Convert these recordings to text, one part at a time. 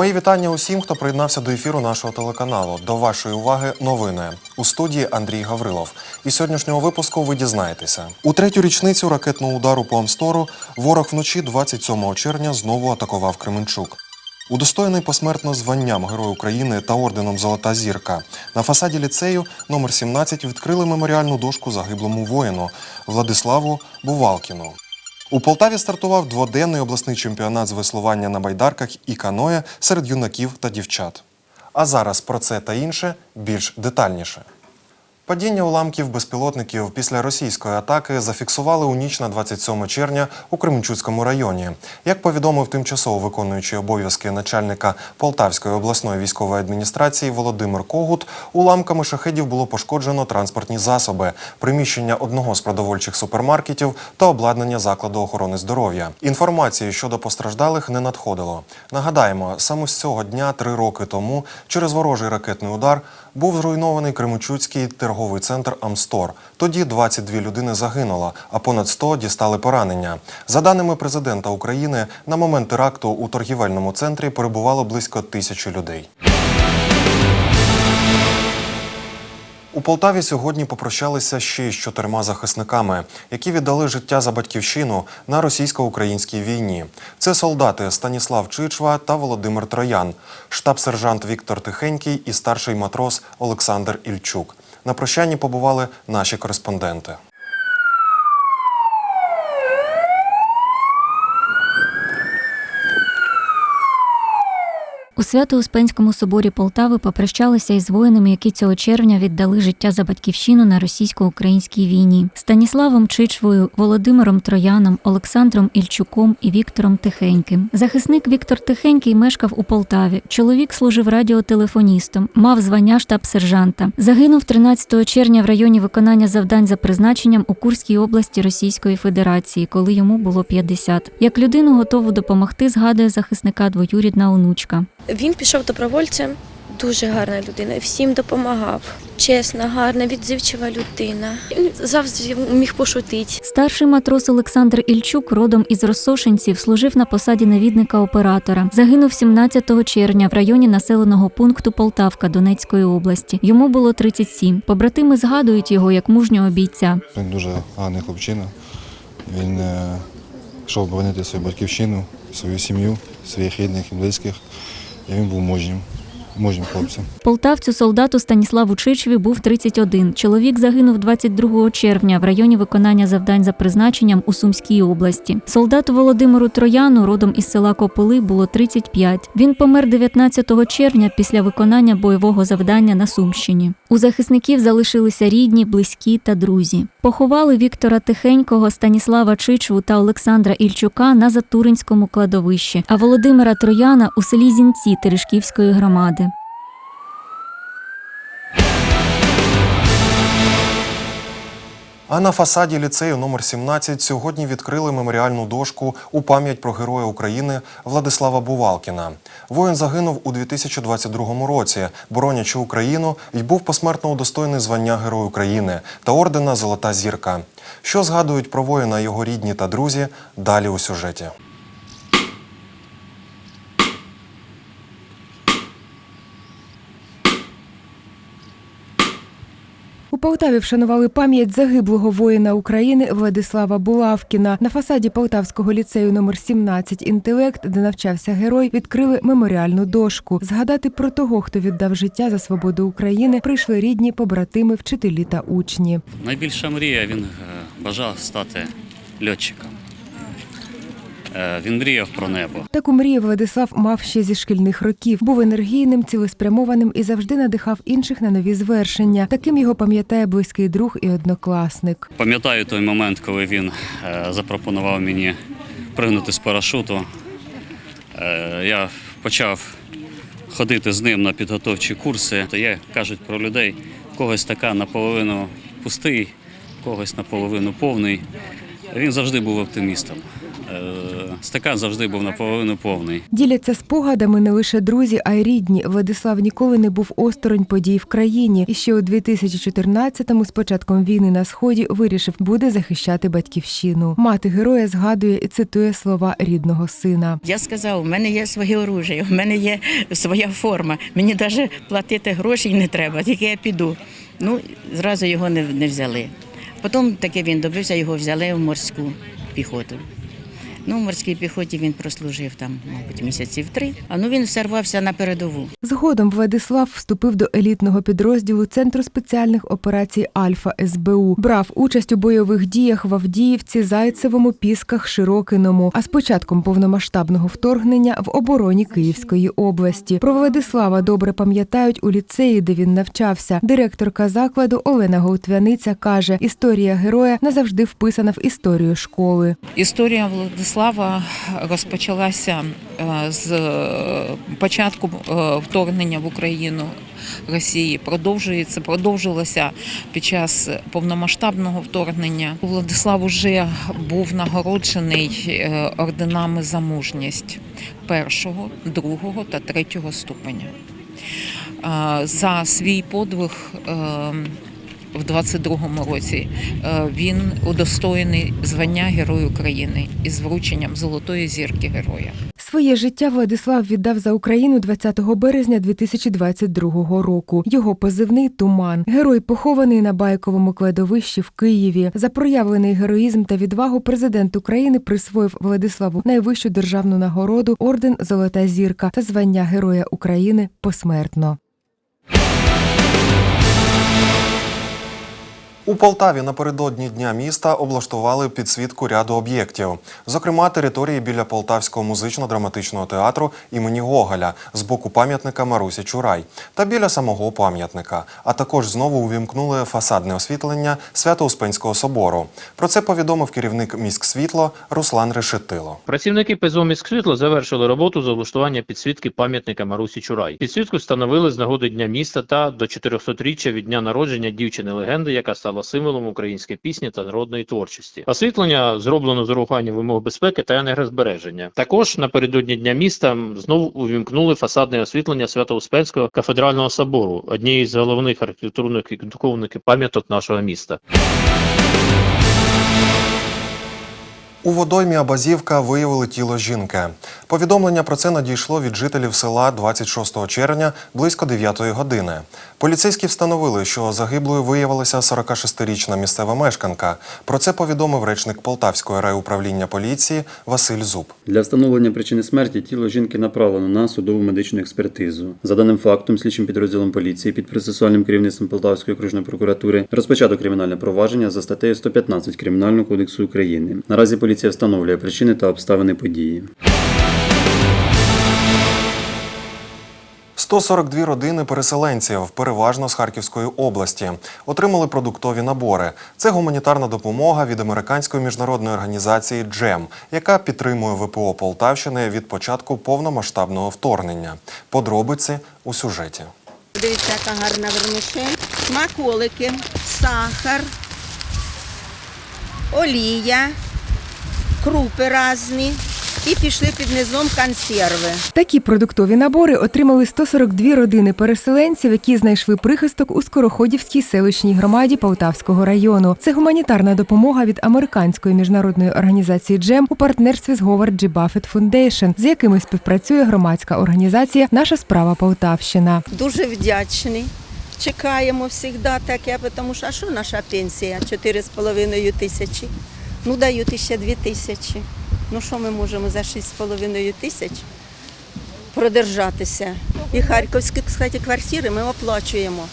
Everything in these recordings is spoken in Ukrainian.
Мої вітання усім, хто приєднався до ефіру нашого телеканалу. До вашої уваги новини у студії Андрій Гаврилов. І сьогоднішнього випуску ви дізнаєтеся. У третю річницю ракетного удару по Амстору ворог вночі 27 червня знову атакував Кременчук. Удостоєний посмертно званням Герой України та орденом Золота зірка на фасаді ліцею номер 17 відкрили меморіальну дошку загиблому воїну Владиславу Бувалкіну. У Полтаві стартував дводенний обласний чемпіонат з веслування на байдарках і каноє серед юнаків та дівчат. А зараз про це та інше більш детальніше. Падіння уламків безпілотників після російської атаки зафіксували у ніч на 27 червня у Кременчуцькому районі. Як повідомив тимчасово виконуючий обов'язки начальника Полтавської обласної військової адміністрації Володимир Когут, уламками шахедів було пошкоджено транспортні засоби, приміщення одного з продовольчих супермаркетів та обладнання закладу охорони здоров'я. Інформації щодо постраждалих не надходило. Нагадаємо, саме з цього дня три роки тому через ворожий ракетний удар був зруйнований Кременчуцький торговий центр Амстор. Тоді 22 людини загинуло, а понад 100 дістали поранення. За даними президента України, на момент теракту у торгівельному центрі перебувало близько тисячі людей. У Полтаві сьогодні попрощалися ще з чотирма захисниками, які віддали життя за батьківщину на російсько-українській війні. Це солдати Станіслав Чичва та Володимир Троян, штаб-сержант Віктор Тихенький і старший матрос Олександр Ільчук. На прощанні побували наші кореспонденти. У Свято-Успенському соборі Полтави попрощалися із воїнами, які цього червня віддали життя за батьківщину на російсько-українській війні Станіславом Чичвою, Володимиром Трояном, Олександром Ільчуком і Віктором Тихеньким. Захисник Віктор Тихенький мешкав у Полтаві. Чоловік служив радіотелефоністом, мав звання штаб-сержанта. Загинув 13 червня в районі виконання завдань за призначенням у Курській області Російської Федерації, коли йому було 50. Як людину готову допомогти, згадує захисника двоюрідна онучка. Він пішов добровольцем, дуже гарна людина, всім допомагав. Чесна, гарна, відзивчива людина. Він завжди міг пошутити. Старший матрос Олександр Ільчук, родом із Росошинців, служив на посаді навідника оператора. Загинув 17 червня в районі населеного пункту Полтавка Донецької області. Йому було 37. Побратими згадують його як мужнього бійця. Він дуже гарний хлопчина. Він е, йшов боронити свою батьківщину, свою сім'ю, своїх рідних і близьких. І він був мужнім, мужнім хлопцем. Полтавцю солдату Станіславу Чичві був 31. Чоловік загинув 22 червня в районі виконання завдань за призначенням у Сумській області. Солдату Володимиру Трояну, родом із села Кополи, було 35. Він помер 19 червня після виконання бойового завдання на Сумщині. У захисників залишилися рідні, близькі та друзі. Поховали Віктора Тихенького, Станіслава Чичву та Олександра Ільчука на Затуринському кладовищі, а Володимира Трояна у селі Зінці Терешківської громади. А на фасаді ліцею номер 17 сьогодні відкрили меморіальну дошку у пам'ять про Героя України Владислава Бувалкіна. Воїн загинув у 2022 році, боронячи Україну, і був посмертно удостоєний звання Герой України та ордена Золота зірка. Що згадують про воїна його рідні та друзі? Далі у сюжеті. Полтаві вшанували пам'ять загиблого воїна України Владислава Булавкіна. На фасаді Полтавського ліцею номер 17 інтелект, де навчався герой, відкрили меморіальну дошку. Згадати про того, хто віддав життя за свободу України, прийшли рідні, побратими, вчителі та учні. Найбільша мрія він е, бажав стати льотчиком. Е, Він мріяв про небо. Таку мрію Владислав мав ще зі шкільних років. Був енергійним, цілеспрямованим і завжди надихав інших на нові звершення. Таким його пам'ятає близький друг і однокласник. Пам'ятаю той момент, коли він е, запропонував мені пригнути з парашуту. Е, Я почав ходити з ним на підготовчі курси. То є, кажуть про людей, когось така наполовину пустий, когось наполовину повний. Він завжди був оптимістом. Е, Стакан завжди був наполовину повний. Діляться спогадами не лише друзі, а й рідні. Владислав ніколи не був осторонь подій в країні. І ще у 2014-му, з початком війни на сході, вирішив буде захищати батьківщину. Мати героя згадує і цитує слова рідного сина. Я сказав, у мене є своє оружие, у мене є своя форма. Мені навіть платити гроші не треба, тільки я піду. Ну, зразу його не, не взяли. Потім таки він добився, його взяли в морську піхоту. Ну, в морській піхоті він прослужив там, мабуть, місяців три. А ну він всервався на передову. Згодом Владислав вступив до елітного підрозділу Центру спеціальних операцій Альфа СБУ. Брав участь у бойових діях в Авдіївці, Зайцевому, Пісках, Широкиному. А з початком повномасштабного вторгнення в обороні Київської області. Про Владислава добре пам'ятають у ліцеї, де він навчався. Директорка закладу Олена Гоутвяниця каже: історія героя назавжди вписана в історію школи. Історія Владислава розпочалася е, з е, початку е, вторгнення в Україну Росії. Продовжується, продовжилося під час повномасштабного вторгнення. Владислав уже був нагороджений орденами за мужність першого, другого та третього ступеня. За свій подвиг в 22-му році е, він удостоєний звання Герой України із врученням Золотої зірки героя. Своє життя Владислав віддав за Україну 20 березня 2022 року. Його позивний Туман. Герой похований на байковому кладовищі в Києві. За проявлений героїзм та відвагу президент України присвоїв Владиславу найвищу державну нагороду орден Золота зірка та звання Героя України посмертно. У Полтаві напередодні дня міста облаштували підсвітку ряду об'єктів, зокрема території біля Полтавського музично-драматичного театру імені Гоголя з боку пам'ятника Марусі Чурай та біля самого пам'ятника. А також знову увімкнули фасадне освітлення Свято-Успенського собору. Про це повідомив керівник міськсвітло Руслан Решетило. Працівники ПЗО «Міськсвітло» завершили роботу з облаштування підсвітки пам'ятника Марусі Чурай. Підсвітку встановили з нагоди Дня міста та до 400-річчя від дня народження дівчини-легенди, яка стала символом української пісні та народної творчості. Освітлення зроблено з урахуванням вимог безпеки та енергозбереження. Також напередодні Дня міста знову увімкнули фасадне освітлення Свято-Успенського кафедрального собору, однієї з головних архітектурних і духовних пам'яток нашого міста. У водоймі Абазівка виявили тіло жінки. Повідомлення про це надійшло від жителів села 26 червня близько 9 години. Поліцейські встановили, що загиблою виявилася 46-річна місцева мешканка. Про це повідомив речник Полтавського райуправління поліції Василь Зуб. Для встановлення причини смерті тіло жінки направлено на судову медичну експертизу. За даним фактом, слідчим підрозділом поліції під процесуальним керівництвом Полтавської окружної прокуратури розпочато кримінальне провадження за статтею 115 Кримінального кодексу України. Наразі поліція встановлює причини та обставини події. 142 родини переселенців, переважно з Харківської області, отримали продуктові набори. Це гуманітарна допомога від американської міжнародної організації «Джем», яка підтримує ВПО Полтавщини від початку повномасштабного вторгнення. Подробиці у сюжеті. Дивіться, яка гарна вермишель. Смаколики, сахар, олія, крупи різні. І пішли під низом консерви. Такі продуктові набори отримали 142 родини переселенців, які знайшли прихисток у Скороходівській селищній громаді Полтавського району. Це гуманітарна допомога від американської міжнародної організації «Джем» у партнерстві з Говард G. Buffett Foundation, з якими співпрацює громадська організація Наша справа Полтавщина. Дуже вдячні. Чекаємо завжди таке, тому що а що наша пенсія? 4,5 тисячі. Ну, дають ще 2 тисячі. Ну що ми можемо за 6,5 тисяч продержатися? І харківські, кстати, квартири ми оплачуємо.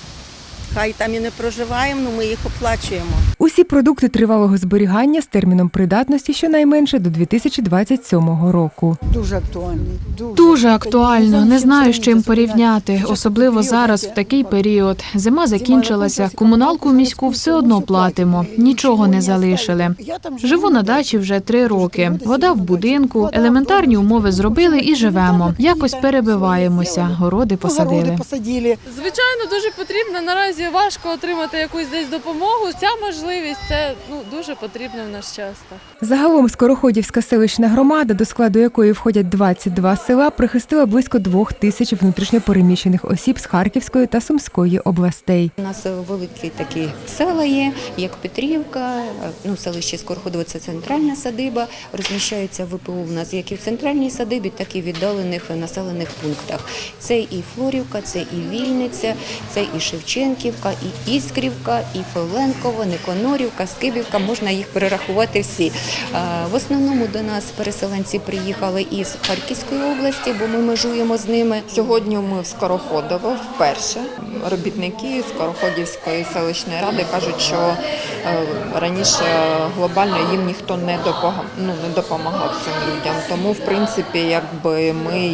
Хай там і не проживаємо, але ми їх оплачуємо. Усі продукти тривалого зберігання з терміном придатності щонайменше до 2027 року. Дуже актуальний. Дуже актуально. Не знаю, з чим порівняти, особливо зараз в такий період. Зима закінчилася. Комуналку міську все одно платимо. Нічого не залишили. Живу на дачі вже три роки. Вода в будинку, елементарні умови зробили і живемо. Якось перебиваємося. Городи посадили. посадили. Звичайно, дуже потрібно. Наразі важко отримати якусь десь допомогу. Ця можливість можливість це ну дуже потрібно в наш час. Загалом Скороходівська селищна громада, до складу якої входять 22 села, прихистила близько двох тисяч внутрішньопереміщених осіб з Харківської та Сумської областей. У нас великі такі села є, як Петрівка, ну селище Скороходово – це центральна садиба. Розміщаються ВПО у нас як і в центральній садибі, так і в віддалених населених пунктах. Це і Флорівка, це і Вільниця, це і Шевченківка, і Іскрівка, і Фоленково, Никонорівка, Скибівка. Можна їх перерахувати всі. В основному до нас переселенці приїхали із Харківської області, бо ми межуємо з ними. Сьогодні ми в Скороходово вперше. Робітники Скороходівської селищної ради кажуть, що е, раніше глобально їм ніхто не допомагав, ну, не допомагав цим людям. Тому, в принципі, якби ми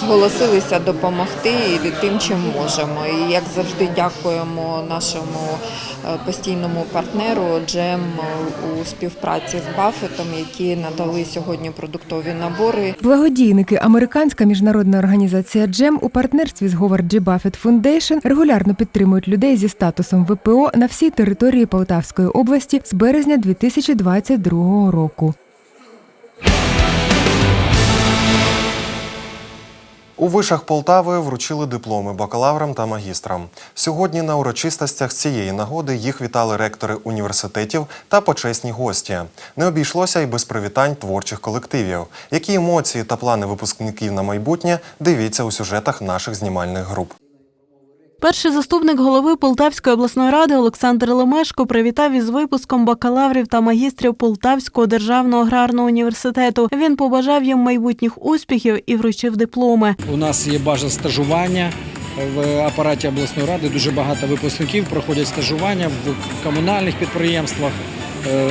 зголосилися допомогти і тим, чим можемо. І як завжди дякуємо нашому е, постійному партнеру Джем у співпраці з Баффетом, які надали сьогодні продуктові набори. Благодійники Американська міжнародна організація Джем у партнерстві з Говард Джі Баффет Фундейшн регулярно підтримують людей зі статусом ВПО на всій території Полтавської області з березня 2022 року. У вишах Полтави вручили дипломи бакалаврам та магістрам. Сьогодні на урочистостях цієї нагоди їх вітали ректори університетів та почесні гості. Не обійшлося й без привітань творчих колективів. Які емоції та плани випускників на майбутнє дивіться у сюжетах наших знімальних груп. Перший заступник голови Полтавської обласної ради Олександр Лемешко привітав із випуском бакалаврів та магістрів Полтавського державного аграрного університету. Він побажав їм майбутніх успіхів і вручив дипломи. У нас є бажа стажування в апараті обласної ради. Дуже багато випускників проходять стажування в комунальних підприємствах. Е,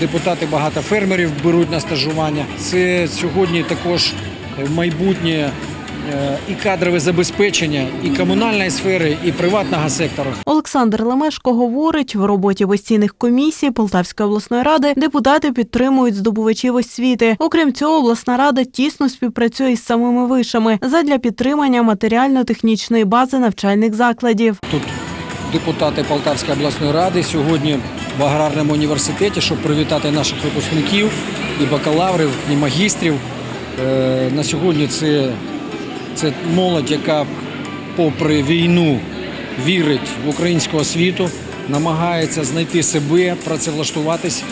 Депутати багато фермерів беруть на стажування. Це сьогодні також майбутнє і кадрове забезпечення, і комунальної сфери, і приватного сектору. Олександр Лемешко говорить, в роботі постійних комісій Полтавської обласної ради депутати підтримують здобувачів освіти. Окрім цього, обласна рада тісно співпрацює із самими вишами задля підтримання матеріально-технічної бази навчальних закладів. Тут депутати Полтавської обласної ради сьогодні в аграрному університеті, щоб привітати наших випускників і бакалаврів, і магістрів. Е, На сьогодні це, це молодь, яка попри війну вірить в українську освіту, намагається знайти себе, працевлаштуватись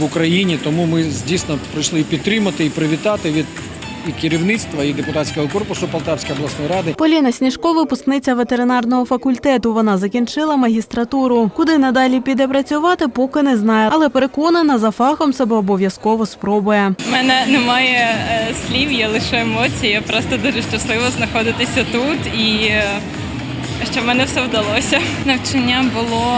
в Україні. Тому ми дійсно прийшли підтримати і привітати від і керівництва, і депутатського корпусу Полтавської обласної ради. Поліна Сніжко, випускниця ветеринарного факультету. Вона закінчила магістратуру. Куди надалі піде працювати, поки не знає, але переконана, за фахом себе обов'язково спробує. У мене немає е, слів, є лише емоції. Я просто дуже щаслива знаходитися тут і е, що в мене все вдалося. Навчання було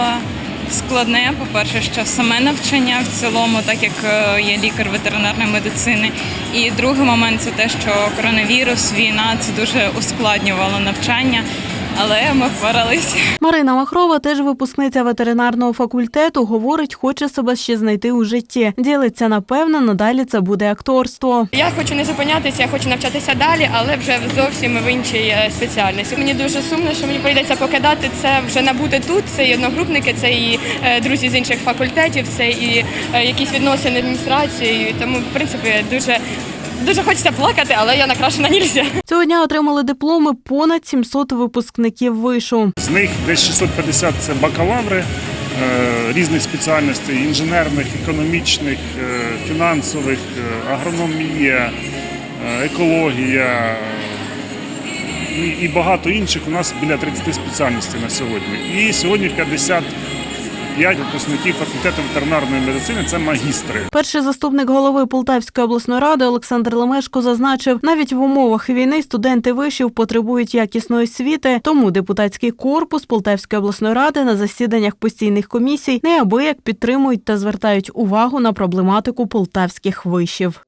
складне. По-перше, що саме навчання в цілому, так як е, я лікар ветеринарної медицини. І другий момент це те, що коронавірус, війна це дуже ускладнювало навчання, але ми впоралися. Марина Махрова, теж випускниця ветеринарного факультету, говорить, хоче себе ще знайти у житті. Ділиться, напевно, надалі це буде акторство. Я хочу не зупинятися, я хочу навчатися далі, але вже зовсім в іншій е, спеціальності. Мені дуже сумно, що мені прийдеться покидати це вже набути тут. Це і одногрупники, це і е, друзі з інших факультетів, це і е, якісь відносини адміністрації. Тому, в принципі, дуже дуже хочеться плакати, але я накрашена нельзя. Цього дня отримали дипломи понад 700 випускників вишу. З них десь 650 – це бакалаври е, різних спеціальностей: інженерних, економічних, е, фінансових, е, агрономія, екологія і- і багато інших. У нас біля 30 спеціальностей на сьогодні. І сьогодні 55 випускників факультету ветеринарної медицини це магістри. Перший заступник голови Полтавської обласної ради Олександр Лемешко зазначив, навіть в умовах війни студенти вишів потребують якісної освіти, тому депутатський корпус Полтавської обласної ради на засіданнях постійних комісій неабияк підтримують та звертають увагу на проблематику полтавських вишів.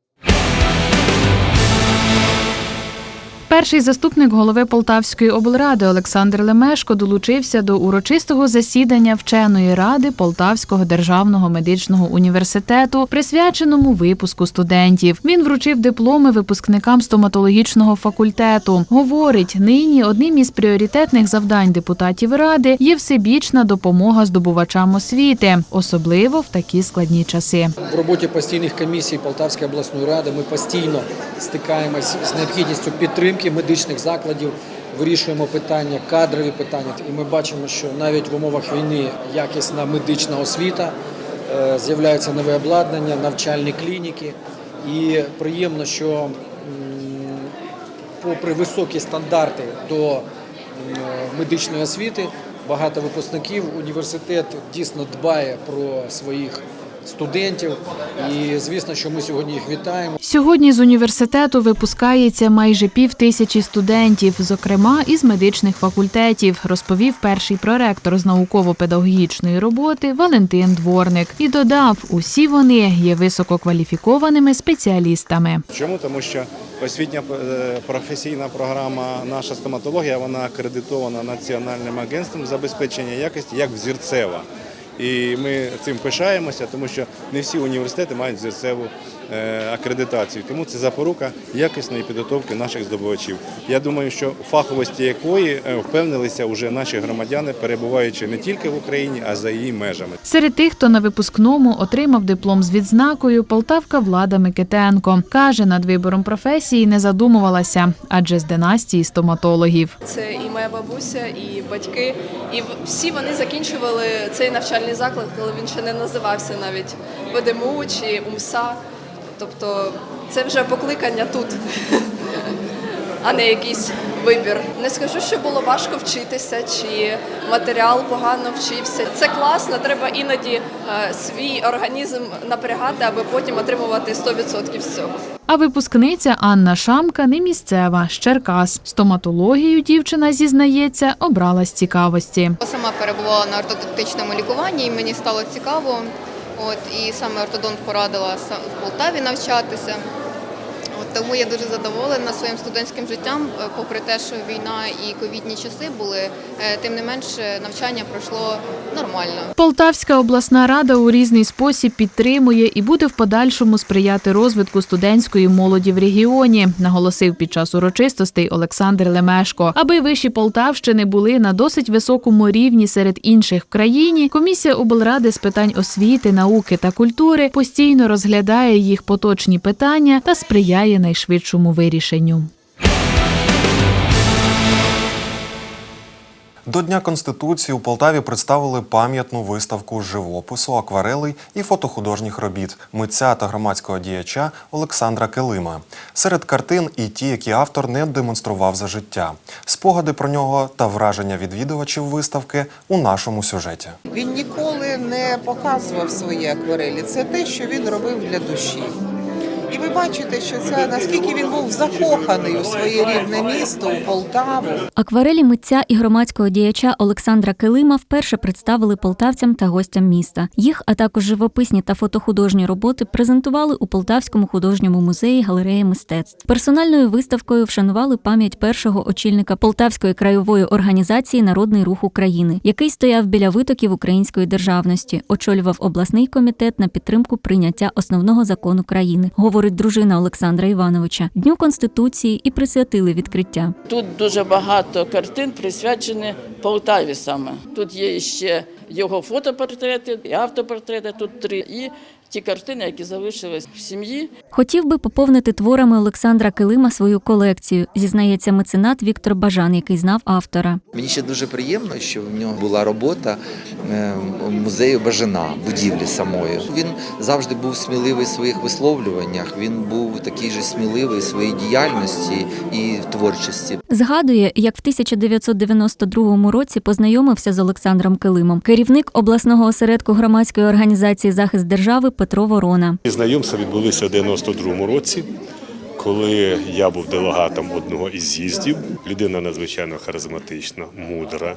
Перший заступник голови Полтавської облради Олександр Лемешко долучився до урочистого засідання вченої ради Полтавського державного медичного університету, присвяченому випуску студентів. Він вручив дипломи випускникам стоматологічного факультету. Говорить, нині одним із пріоритетних завдань депутатів ради є всебічна допомога здобувачам освіти, особливо в такі складні часи. В роботі постійних комісій Полтавської обласної ради ми постійно стикаємось з необхідністю підтримки медичних закладів, вирішуємо питання, кадрові питання. І ми бачимо, що навіть в умовах війни якісна медична освіта, е, з'являється нове обладнання, навчальні клініки. І приємно, що попри високі стандарти до медичної освіти, багато випускників університет дійсно дбає про своїх студентів. І звісно, що ми сьогодні їх вітаємо. Сьогодні з університету випускається майже пів тисячі студентів, зокрема із медичних факультетів, розповів перший проректор з науково-педагогічної роботи Валентин Дворник і додав, усі вони є висококваліфікованими спеціалістами. Чому? Тому що освітня е, професійна програма наша стоматологія вона акредитована Національним агентством забезпечення якості як взірцева. І ми цим пишаємося, тому що не всі університети мають взірцеву е, акредитацію. Тому це запорука якісної підготовки наших здобувачів. Я думаю, що фаховості якої е, впевнилися вже наші громадяни, перебуваючи не тільки в Україні, а за її межами. Серед тих, хто на випускному отримав диплом з відзнакою, Полтавка Влада Микитенко каже, над вибором професії не задумувалася, адже з династії стоматологів. Це і моя бабуся, і батьки. І всі вони закінчували цей навчальний заклад, коли він ще не називався навіть ПДМУ чи УМСА. Тобто це вже покликання тут, а не якийсь вибір. Не скажу, що було важко вчитися, чи матеріал погано вчився. Це класно, треба іноді е, свій організм напрягати, аби потім отримувати 100% з цього. А випускниця Анна Шамка не місцева з Черкас. Стоматологію дівчина зізнається, обрала з цікавості. Сама перебувала на ортодонтичному лікуванні, і мені стало цікаво. От і саме ортодонт порадила в Полтаві навчатися. Тому я дуже задоволена своїм студентським життям, е, попри те, що війна і ковідні часи були, е, тим не менше навчання пройшло нормально. Полтавська обласна рада у різний спосіб підтримує і буде в подальшому сприяти розвитку студентської молоді в регіоні, наголосив під час урочистостей Олександр Лемешко. Аби виші Полтавщини були на досить високому рівні серед інших в країні. Комісія облради з питань освіти, науки та культури постійно розглядає їх поточні питання та сприяє найшвидшому вирішенню. До Дня Конституції у Полтаві представили пам'ятну виставку живопису, акварелей і фотохудожніх робіт митця та громадського діяча Олександра Келима. Серед картин і ті, які автор не демонстрував за життя. Спогади про нього та враження відвідувачів виставки у нашому сюжеті. Він ніколи не показував свої акварелі. Це те, що він робив для душі. І ви бачите, що це наскільки він був закоханий у своє рідне місто, у Полтаву. Акварелі митця і громадського діяча Олександра Килима вперше представили полтавцям та гостям міста. Їх, а також живописні та фотохудожні роботи презентували у Полтавському художньому музеї галереї мистецтв. Персональною виставкою вшанували пам'ять першого очільника Полтавської краєвої організації Народний рух України, який стояв біля витоків української державності, очолював обласний комітет на підтримку прийняття основного закону країни. Говорить дружина Олександра Івановича. Дню конституції і присвятили відкриття. Тут дуже багато картин присвячені Полтаві саме. Тут є ще його фотопортрети, і автопортрети. Тут три і ті картини, які залишились в сім'ї. Хотів би поповнити творами Олександра Килима свою колекцію, зізнається меценат Віктор Бажан, який знав автора. Мені ще дуже приємно, що в нього була робота е, музею Бажана, будівлі самої. Він завжди був сміливий в своїх висловлюваннях. Він був такий же сміливий в своїй діяльності і в творчості. Згадує, як в 1992 році познайомився з Олександром Килимом, керівник обласного осередку громадської організації Захист держави Петро Ворона. Знайомства відбулися в 92-му році, коли я був делегатом одного із з'їздів. Людина надзвичайно харизматична, мудра.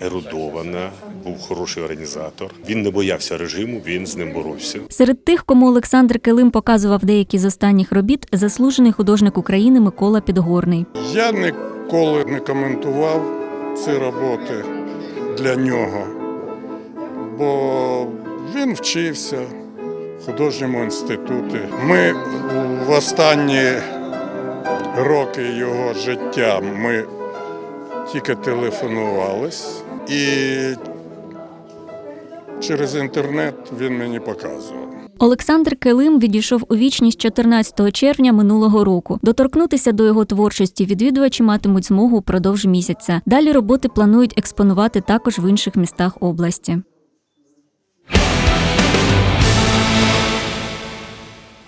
ерудована, був хороший організатор. Він не боявся режиму, він з ним боровся. Серед тих, кому Олександр Килим показував деякі з останніх робіт, заслужений художник України Микола Підгорний. Я ніколи не коментував ці роботи для нього, бо він вчився художньому інституті. Ми в останні роки його життя ми тільки телефонувались і через інтернет він мені показував. Олександр Килим відійшов у вічність 14 червня минулого року. Доторкнутися до його творчості відвідувачі матимуть змогу упродовж місяця. Далі роботи планують експонувати також в інших містах області.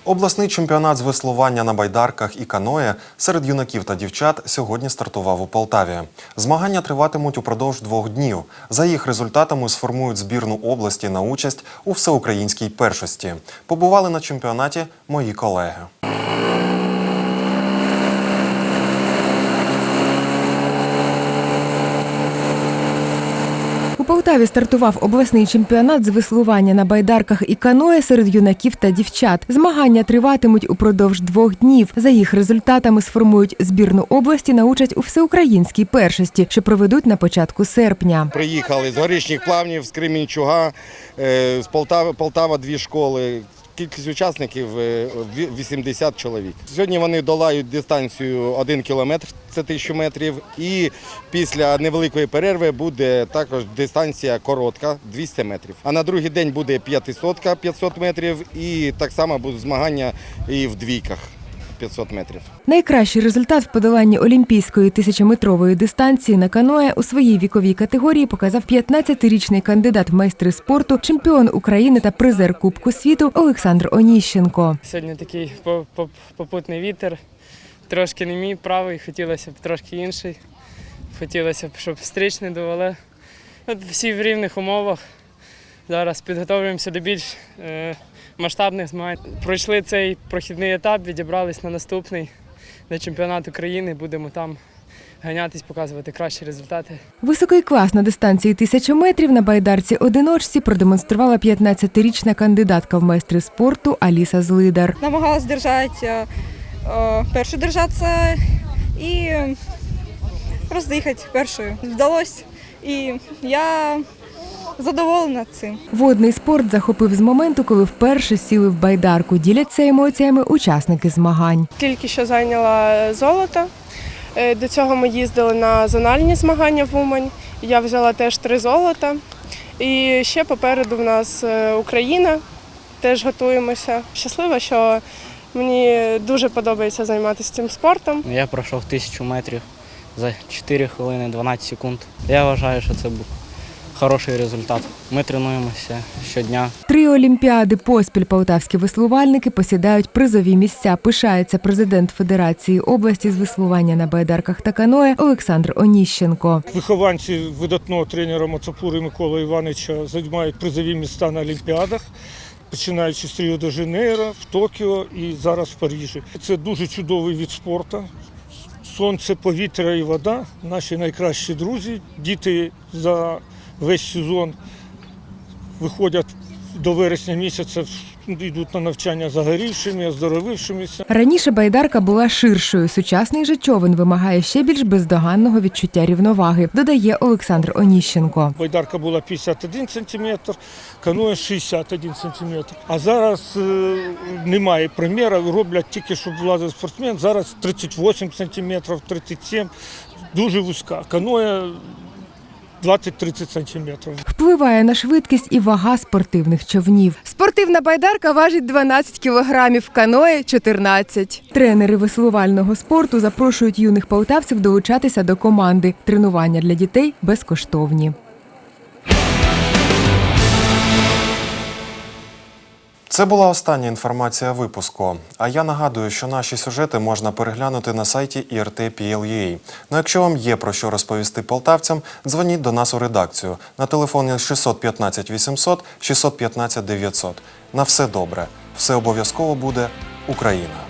Обласний чемпіонат з веслування на байдарках і каное серед юнаків та дівчат сьогодні стартував у Полтаві. Змагання триватимуть упродовж двох днів. За їх результатами сформують збірну області на участь у всеукраїнській першості. Побували на чемпіонаті мої колеги. Полтаві стартував обласний чемпіонат з веслування на байдарках і каное серед юнаків та дівчат. Змагання триватимуть упродовж двох днів. За їх результатами сформують збірну області на участь у всеукраїнській першості, що проведуть на початку серпня. Приїхали з горішніх плавнів, з Кремінчуга, е, з Полтави, Полтава дві школи. Кількість учасників е, 80 чоловік. Сьогодні вони долають дистанцію 1 кілометр, це 1000 метрів. І після невеликої перерви буде також дистанція коротка 200 метрів. А на другий день буде 500 500 метрів і так само будуть змагання і в двійках 500 метрів. Найкращий результат в подоланні олімпійської тисячометрової дистанції на каное у своїй віковій категорії показав 15-річний кандидат в майстри спорту, чемпіон України та призер Кубку світу Олександр Оніщенко. Сьогодні такий по- по- попутний вітер, трошки не мій правий, хотілося б трошки інший. Хотілося б, щоб стрічний дув, але от всі в рівних умовах. Зараз підготовлюємося до більш е, масштабних змагань. Пройшли цей прохідний етап, відібрались на наступний на чемпіонат України. Будемо там ганятись, показувати кращі результати. Високий клас на дистанції тисячу метрів на байдарці одиночці продемонструвала 15-річна кандидатка в майстри спорту Аліса Злидар. намагалась держать, э, э, першу держаться і просто їхати першою. Вдалося. І я задоволена цим. Водний спорт захопив з моменту, коли вперше сіли в байдарку. Діляться емоціями учасники змагань. Тільки що зайняла золото. Е, До цього ми їздили на зональні змагання в Умань. Я взяла теж три золота. І ще попереду в нас е, Україна. Теж готуємося. Щаслива, що мені дуже подобається займатися цим спортом. Я пройшов тисячу метрів за 4 хвилини 12 секунд. Я вважаю, що це був хороший результат. Ми тренуємося щодня. Три олімпіади поспіль полтавські веслувальники посідають призові місця. Пишається президент Федерації області з веслування на байдарках та каное Олександр Оніщенко. Вихованці видатного тренера Мацапури Миколи Івановича займають призові міста на Олімпіадах, починаючи з Ріо-де-Жанейро, в Токіо і зараз в Парижі. Це дуже чудовий від спорту. Сонце, повітря і вода наші найкращі друзі. Діти за весь сезон виходять до вересня місяця, йдуть на навчання загорівшими, оздоровившимися. Раніше байдарка була ширшою. Сучасний же човен вимагає ще більш бездоганного відчуття рівноваги, додає Олександр Оніщенко. Байдарка була 51 сантиметр, каноє 61 сантиметр. А зараз е, немає приміру, роблять тільки, щоб влазив спортсмен. Зараз 38 сантиметрів, 37, дуже вузька. Каноє 20-30 сантиметрів. Впливає на швидкість і вага спортивних човнів. Спортивна байдарка важить 12 кілограмів, каное – 14. Тренери веслувального спорту запрошують юних полтавців долучатися до команди. Тренування для дітей безкоштовні. Це була остання інформація випуску. А я нагадую, що наші сюжети можна переглянути на сайті IRT.PL.UA. Ну, якщо вам є про що розповісти полтавцям, дзвоніть до нас у редакцію на телефоні 615 800 615 900. На все добре. Все обов'язково буде Україна.